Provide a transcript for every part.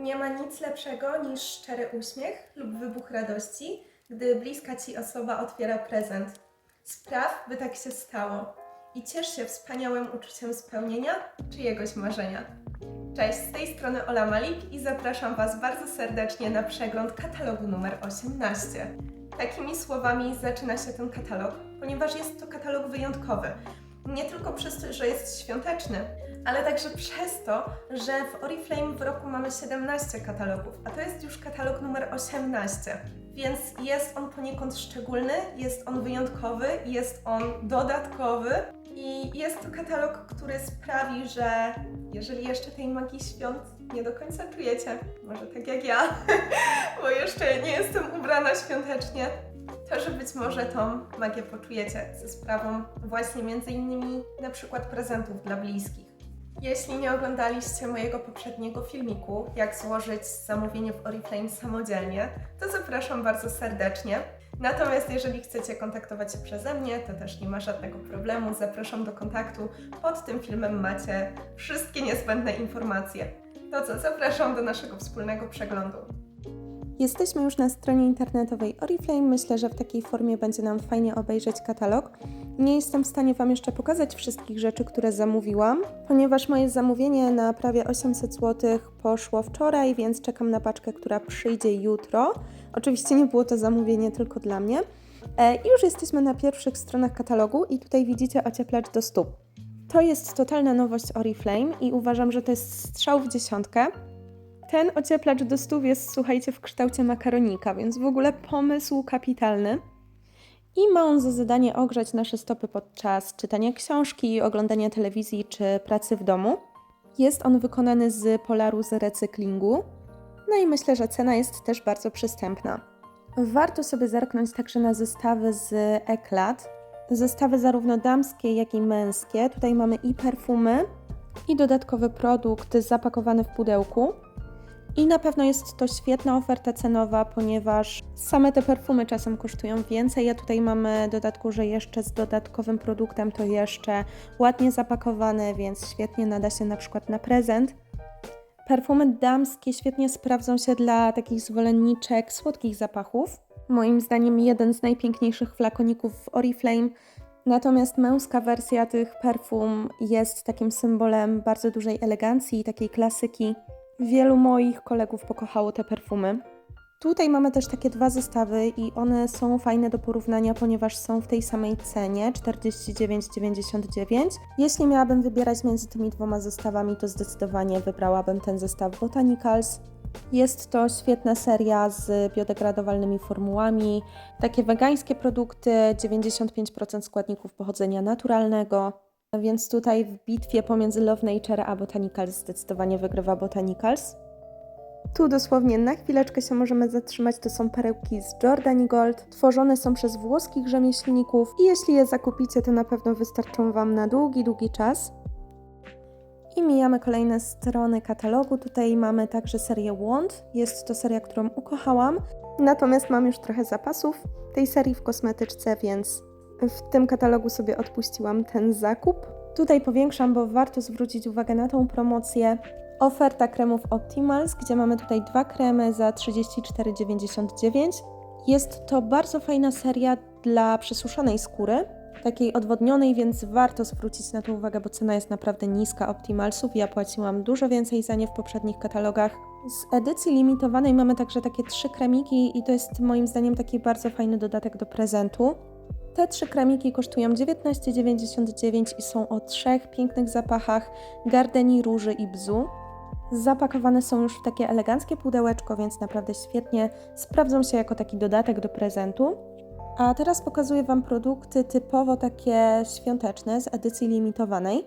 Nie ma nic lepszego niż szczery uśmiech lub wybuch radości, gdy bliska ci osoba otwiera prezent. Spraw, by tak się stało i ciesz się wspaniałym uczuciem spełnienia czyjegoś marzenia. Cześć, z tej strony Ola Malik i zapraszam Was bardzo serdecznie na przegląd katalogu numer 18. Takimi słowami zaczyna się ten katalog, ponieważ jest to katalog wyjątkowy. Nie tylko przez to, że jest świąteczny, ale także przez to, że w Oriflame w roku mamy 17 katalogów, a to jest już katalog numer 18. Więc jest on poniekąd szczególny, jest on wyjątkowy, jest on dodatkowy i jest to katalog, który sprawi, że jeżeli jeszcze tej magii świąt nie do końca czujecie, może tak jak ja, bo jeszcze nie jestem ubrana świątecznie, to, że być może tą magię poczujecie ze sprawą właśnie między innymi na przykład prezentów dla bliskich. Jeśli nie oglądaliście mojego poprzedniego filmiku, jak złożyć zamówienie w Oriflame samodzielnie, to zapraszam bardzo serdecznie. Natomiast jeżeli chcecie kontaktować się przeze mnie, to też nie ma żadnego problemu. Zapraszam do kontaktu. Pod tym filmem macie wszystkie niezbędne informacje. To co, zapraszam do naszego wspólnego przeglądu. Jesteśmy już na stronie internetowej Oriflame. Myślę, że w takiej formie będzie nam fajnie obejrzeć katalog. Nie jestem w stanie Wam jeszcze pokazać wszystkich rzeczy, które zamówiłam, ponieważ moje zamówienie na prawie 800 zł poszło wczoraj, więc czekam na paczkę, która przyjdzie jutro. Oczywiście nie było to zamówienie tylko dla mnie. E, I już jesteśmy na pierwszych stronach katalogu i tutaj widzicie ocieplacz do stóp. To jest totalna nowość Oriflame i uważam, że to jest strzał w dziesiątkę. Ten ocieplacz do stóp jest, słuchajcie, w kształcie makaronika, więc w ogóle pomysł kapitalny. I ma on za zadanie ogrzać nasze stopy podczas czytania książki, oglądania telewizji czy pracy w domu. Jest on wykonany z polaru z recyklingu. No i myślę, że cena jest też bardzo przystępna. Warto sobie zerknąć także na zestawy z Eklat. Zestawy zarówno damskie, jak i męskie. Tutaj mamy i perfumy, i dodatkowy produkt zapakowany w pudełku. I na pewno jest to świetna oferta cenowa, ponieważ same te perfumy czasem kosztują więcej, a tutaj mamy dodatku, że jeszcze z dodatkowym produktem to jeszcze ładnie zapakowane, więc świetnie nada się na przykład na prezent. Perfumy damskie świetnie sprawdzą się dla takich zwolenniczek słodkich zapachów. Moim zdaniem jeden z najpiękniejszych flakoników w Oriflame. Natomiast męska wersja tych perfum jest takim symbolem bardzo dużej elegancji i takiej klasyki. Wielu moich kolegów pokochało te perfumy. Tutaj mamy też takie dwa zestawy i one są fajne do porównania, ponieważ są w tej samej cenie 49,99. Jeśli miałabym wybierać między tymi dwoma zestawami, to zdecydowanie wybrałabym ten zestaw Botanicals. Jest to świetna seria z biodegradowalnymi formułami, takie wegańskie produkty, 95% składników pochodzenia naturalnego. Więc tutaj w bitwie pomiędzy Love Nature a Botanicals zdecydowanie wygrywa Botanicals. Tu dosłownie na chwileczkę się możemy zatrzymać. To są perełki z Jordani Gold. Tworzone są przez włoskich rzemieślników i jeśli je zakupicie, to na pewno wystarczą Wam na długi, długi czas. I mijamy kolejne strony katalogu. Tutaj mamy także serię Wand. Jest to seria, którą ukochałam. Natomiast mam już trochę zapasów tej serii w kosmetyczce, więc w tym katalogu sobie odpuściłam ten zakup. Tutaj powiększam, bo warto zwrócić uwagę na tą promocję. Oferta kremów Optimals, gdzie mamy tutaj dwa kremy za 34,99. Jest to bardzo fajna seria dla przesuszonej skóry, takiej odwodnionej, więc warto zwrócić na to uwagę, bo cena jest naprawdę niska Optimalsów. Ja płaciłam dużo więcej za nie w poprzednich katalogach. Z edycji limitowanej mamy także takie trzy kremiki i to jest moim zdaniem taki bardzo fajny dodatek do prezentu. Te trzy kremiki kosztują 19,99 i są o trzech pięknych zapachach gardeni, róży i bzu. Zapakowane są już w takie eleganckie pudełeczko, więc naprawdę świetnie sprawdzą się jako taki dodatek do prezentu. A teraz pokazuję Wam produkty typowo takie świąteczne z edycji limitowanej.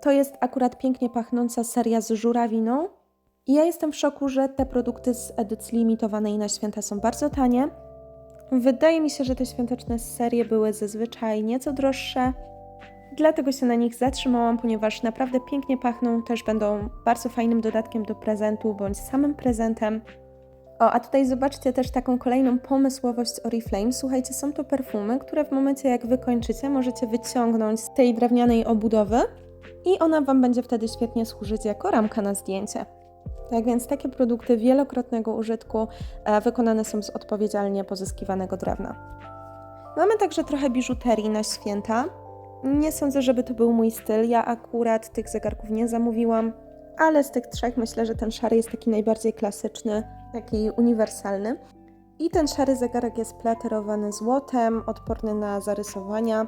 To jest akurat pięknie pachnąca seria z żurawiną. I ja jestem w szoku, że te produkty z edycji limitowanej na święta są bardzo tanie. Wydaje mi się, że te świąteczne serie były zazwyczaj nieco droższe, dlatego się na nich zatrzymałam, ponieważ naprawdę pięknie pachną, też będą bardzo fajnym dodatkiem do prezentu bądź samym prezentem. O, a tutaj zobaczcie też taką kolejną pomysłowość Oriflame. Słuchajcie, są to perfumy, które w momencie jak wykończycie, możecie wyciągnąć z tej drewnianej obudowy i ona Wam będzie wtedy świetnie służyć jako ramka na zdjęcie. Tak więc takie produkty wielokrotnego użytku e, wykonane są z odpowiedzialnie pozyskiwanego drewna. Mamy także trochę biżuterii na święta. Nie sądzę, żeby to był mój styl. Ja akurat tych zegarków nie zamówiłam, ale z tych trzech myślę, że ten szary jest taki najbardziej klasyczny, taki uniwersalny. I ten szary zegarek jest platerowany złotem, odporny na zarysowania,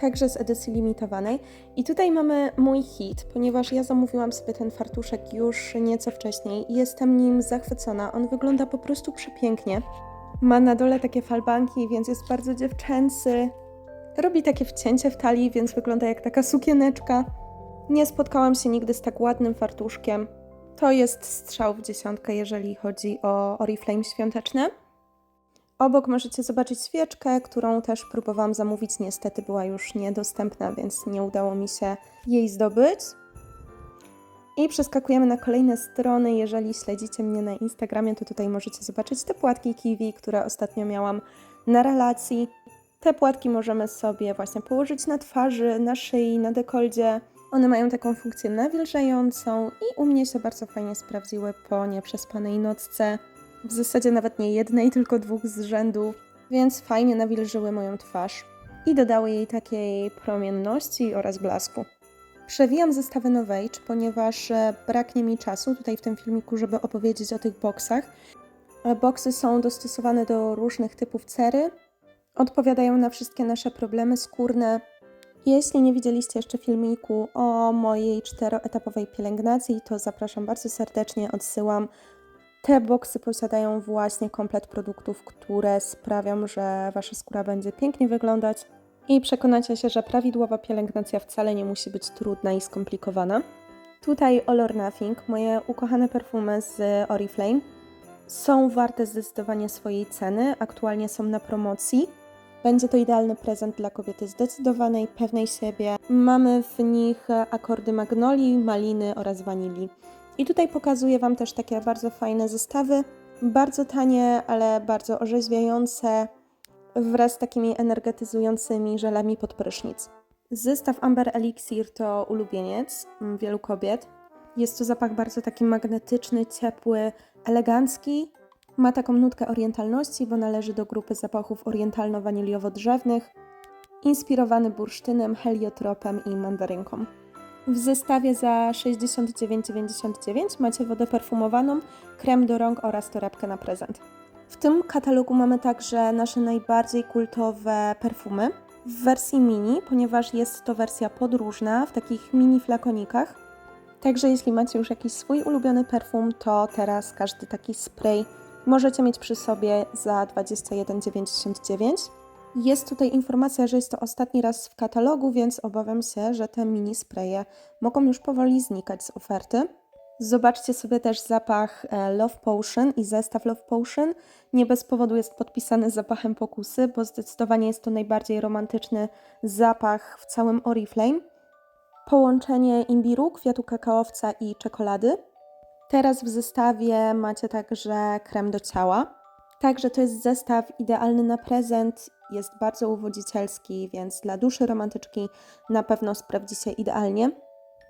także z edycji limitowanej. I tutaj mamy mój hit, ponieważ ja zamówiłam sobie ten fartuszek już nieco wcześniej i jestem nim zachwycona. On wygląda po prostu przepięknie. Ma na dole takie falbanki, więc jest bardzo dziewczęcy. Robi takie wcięcie w talii, więc wygląda jak taka sukieneczka. Nie spotkałam się nigdy z tak ładnym fartuszkiem. To jest strzał w dziesiątkę, jeżeli chodzi o Oriflame świąteczne. Obok możecie zobaczyć świeczkę, którą też próbowałam zamówić. Niestety była już niedostępna, więc nie udało mi się jej zdobyć. I przeskakujemy na kolejne strony. Jeżeli śledzicie mnie na Instagramie, to tutaj możecie zobaczyć te płatki kiwi, które ostatnio miałam na relacji. Te płatki możemy sobie właśnie położyć na twarzy, na szyi, na dekoldzie. One mają taką funkcję nawilżającą i u mnie się bardzo fajnie sprawdziły po nieprzespanej nocce. W zasadzie nawet nie jednej, tylko dwóch z rzędu, więc fajnie nawilżyły moją twarz i dodały jej takiej promienności oraz blasku. Przewijam zestawy Novage, ponieważ e, braknie mi czasu tutaj w tym filmiku, żeby opowiedzieć o tych boksach. E, Boksy są dostosowane do różnych typów cery, odpowiadają na wszystkie nasze problemy skórne. Jeśli nie widzieliście jeszcze filmiku o mojej czteroetapowej pielęgnacji, to zapraszam bardzo serdecznie, odsyłam. Te boksy posiadają właśnie komplet produktów, które sprawią, że wasza skóra będzie pięknie wyglądać i przekonacie się, że prawidłowa pielęgnacja wcale nie musi być trudna i skomplikowana. Tutaj All or Nothing, moje ukochane perfumy z Oriflame, są warte zdecydowanie swojej ceny. Aktualnie są na promocji. Będzie to idealny prezent dla kobiety zdecydowanej, pewnej siebie. Mamy w nich akordy magnolii, maliny oraz wanilii. I tutaj pokazuję Wam też takie bardzo fajne zestawy. Bardzo tanie, ale bardzo orzeźwiające, wraz z takimi energetyzującymi żelami pod prysznic. Zestaw Amber Elixir to ulubieniec mm, wielu kobiet. Jest to zapach bardzo taki magnetyczny, ciepły, elegancki. Ma taką nutkę orientalności, bo należy do grupy zapachów orientalno-waniliowo-drzewnych, inspirowany bursztynem, heliotropem i mandarynką. W zestawie za 69,99 macie wodę perfumowaną, krem do rąk oraz torebkę na prezent. W tym katalogu mamy także nasze najbardziej kultowe perfumy w wersji mini, ponieważ jest to wersja podróżna w takich mini flakonikach. Także jeśli macie już jakiś swój ulubiony perfum, to teraz każdy taki spray możecie mieć przy sobie za 21,99. Jest tutaj informacja, że jest to ostatni raz w katalogu, więc obawiam się, że te mini spraye mogą już powoli znikać z oferty. Zobaczcie sobie też zapach e, Love Potion i zestaw Love Potion. Nie bez powodu jest podpisany zapachem pokusy, bo zdecydowanie jest to najbardziej romantyczny zapach w całym Oriflame. Połączenie imbiru, kwiatu kakaowca i czekolady. Teraz w zestawie macie także krem do ciała. Także to jest zestaw idealny na prezent, jest bardzo uwodzicielski, więc dla duszy romantyczki na pewno sprawdzi się idealnie.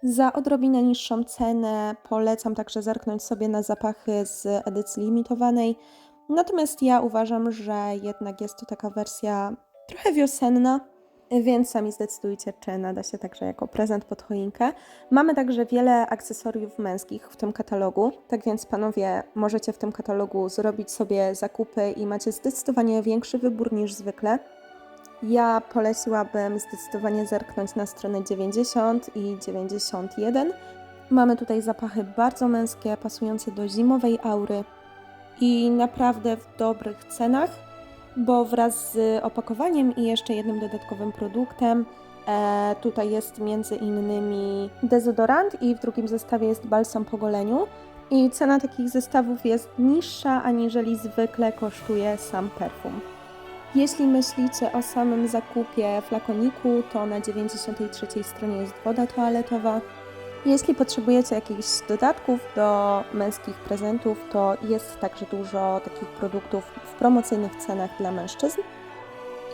Za odrobinę niższą cenę polecam także zerknąć sobie na zapachy z edycji limitowanej. Natomiast ja uważam, że jednak jest to taka wersja trochę wiosenna, więc sami zdecydujcie, czy nada się także jako prezent pod choinkę. Mamy także wiele akcesoriów męskich w tym katalogu, tak więc panowie możecie w tym katalogu zrobić sobie zakupy i macie zdecydowanie większy wybór niż zwykle. Ja poleciłabym zdecydowanie zerknąć na stronę 90 i 91. Mamy tutaj zapachy bardzo męskie, pasujące do zimowej aury i naprawdę w dobrych cenach bo wraz z opakowaniem i jeszcze jednym dodatkowym produktem e, tutaj jest między innymi dezodorant i w drugim zestawie jest balsam po goleniu. I cena takich zestawów jest niższa aniżeli zwykle kosztuje sam perfum. Jeśli myślicie o samym zakupie flakoniku, to na 93 stronie jest woda toaletowa. Jeśli potrzebujecie jakichś dodatków do męskich prezentów, to jest także dużo takich produktów w promocyjnych cenach dla mężczyzn.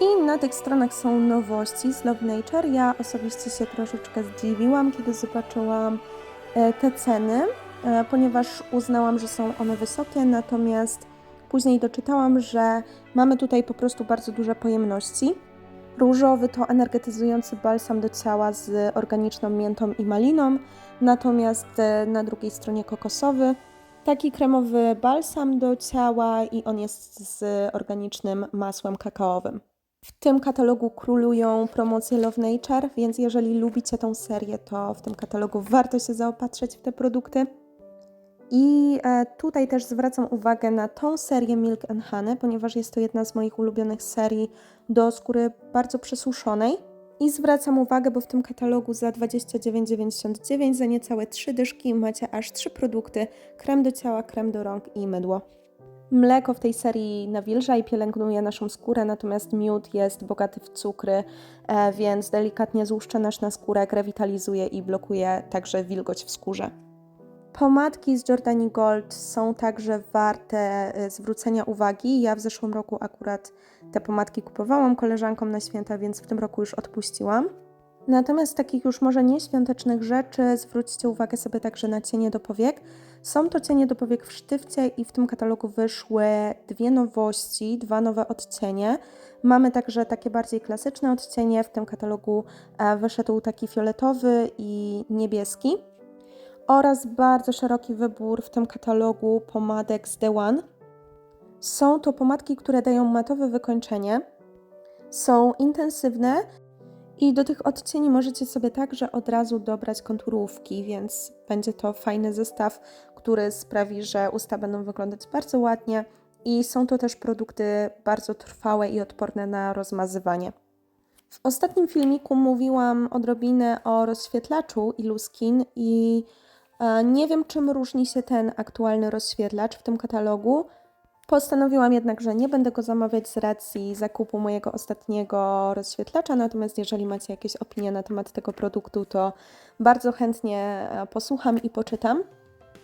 I na tych stronach są nowości z Love Nature. Ja osobiście się troszeczkę zdziwiłam, kiedy zobaczyłam e, te ceny. e, ponieważ uznałam, że są one wysokie, natomiast później doczytałam, że mamy tutaj po prostu bardzo duże pojemności. Różowy to energetyzujący balsam do ciała z organiczną miętą i maliną, natomiast e, na drugiej stronie kokosowy. Taki kremowy balsam do ciała i on jest z organicznym masłem kakaowym. W tym katalogu królują promocje Love Nature, więc jeżeli lubicie tą serię, to w tym katalogu warto się zaopatrzyć w te produkty. I e, tutaj też zwracam uwagę na tą serię Milk and Honey, ponieważ jest to jedna z moich ulubionych serii do skóry bardzo przesuszonej. I zwracam uwagę, bo w tym katalogu za 29,99 za niecałe 3 dyszki macie aż 3 produkty: krem do ciała, krem do rąk i mydło. Mleko w tej serii nawilża i pielęgnuje naszą skórę, natomiast miód jest bogaty w cukry, e, więc delikatnie złuszcza nasz naskórek, rewitalizuje i blokuje także wilgoć w skórze. Pomadki z Jordani Gold są także warte e, zwrócenia uwagi. Ja w zeszłym roku akurat te pomadki kupowałam koleżankom na święta, więc w tym roku już odpuściłam. Natomiast z takich już może nieświątecznych rzeczy zwróćcie uwagę sobie także na cienie do powiek. Są to cienie do powiek w sztywcie i w tym katalogu wyszły dwie nowości, dwa nowe odcienie. Mamy także takie bardziej klasyczne odcienie. W tym katalogu e, wyszedł taki fioletowy i niebieski. Oraz bardzo szeroki wybór w tym katalogu pomadek z The One. Są to pomadki, które dają matowe wykończenie. Są intensywne i do tych odcieni możecie sobie także od razu dobrać konturówki, więc będzie to fajny zestaw, który sprawi, że usta będą wyglądać bardzo ładnie i są to też produkty bardzo trwałe i odporne na rozmazywanie. W ostatnim filmiku mówiłam odrobinę o rozświetlaczu i e, nie wiem czym różni się ten aktualny rozświetlacz w tym katalogu. Postanowiłam jednak, że nie będę go zamawiać z racji zakupu mojego ostatniego rozświetlacza, natomiast jeżeli macie jakieś opinie na temat tego produktu, to bardzo chętnie e, posłucham i poczytam.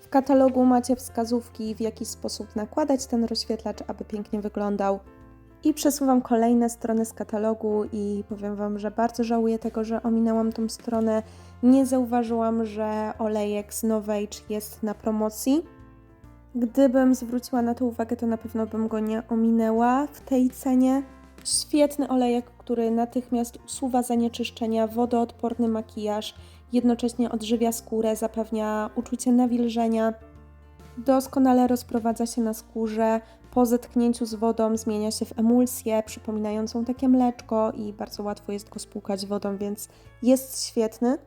W katalogu macie wskazówki, w jaki sposób nakładać ten rozświetlacz, aby pięknie wyglądał. I przesuwam kolejne strony z katalogu i powiem Wam, że bardzo żałuję tego, że ominęłam tą stronę. Nie zauważyłam, że olejek z Novage jest na promocji. Gdybym zwróciła na to uwagę, to na pewno bym go nie ominęła w tej cenie. Świetny olejek, który natychmiast usuwa zanieczyszczenia, wodoodporny makijaż, jednocześnie odżywia skórę, zapewnia uczucie nawilżenia. Doskonale rozprowadza się na skórze, po zetknięciu z wodą zmienia się w emulsję przypominającą takie mleczko i bardzo łatwo jest go spłukać wodą, więc jest świetny.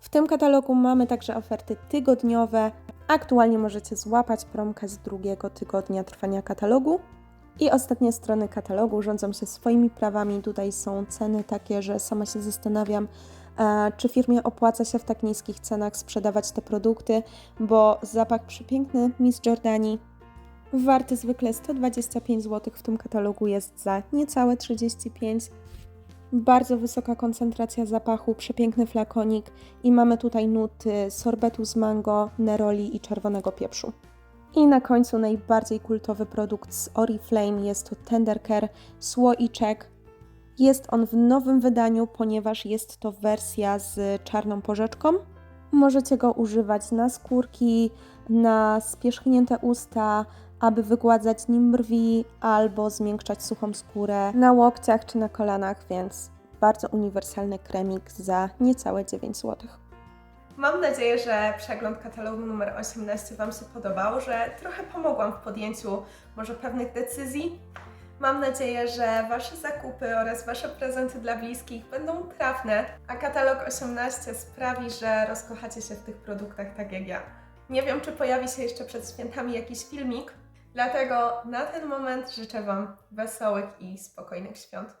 W tym katalogu mamy także oferty tygodniowe. Aktualnie możecie złapać promkę z drugiego tygodnia trwania katalogu. I ostatnie strony katalogu rządzą się swoimi prawami. Tutaj są ceny takie, że sama się zastanawiam, e, czy firmie opłaca się w tak niskich cenach sprzedawać te produkty, bo zapach przepiękny Miss Jordani warty zwykle 125 zł, w tym katalogu jest za niecałe 35 bardzo wysoka koncentracja zapachu, przepiękny flakonik i mamy tutaj nuty sorbetu z mango, neroli i czerwonego pieprzu. I na końcu najbardziej kultowy produkt z Oriflame jest to Tender Care słoiczek. Jest on w nowym wydaniu, ponieważ jest to wersja z czarną porzeczką. Możecie go używać na skórki, na spierzchnięte usta, aby wygładzać nim brwi albo zmiękczać suchą skórę na łokciach czy na kolanach, więc bardzo uniwersalny kremik za niecałe 9 zł. Mam nadzieję, że przegląd katalogu numer 18 Wam się podobał, że trochę pomogłam w podjęciu może pewnych decyzji. Mam nadzieję, że Wasze zakupy oraz Wasze prezenty dla bliskich będą trafne, a katalog 18 sprawi, że rozkochacie się w tych produktach tak jak ja. Nie wiem, czy pojawi się jeszcze przed świętami jakiś filmik, dlatego na ten moment życzę Wam wesołych i spokojnych świąt.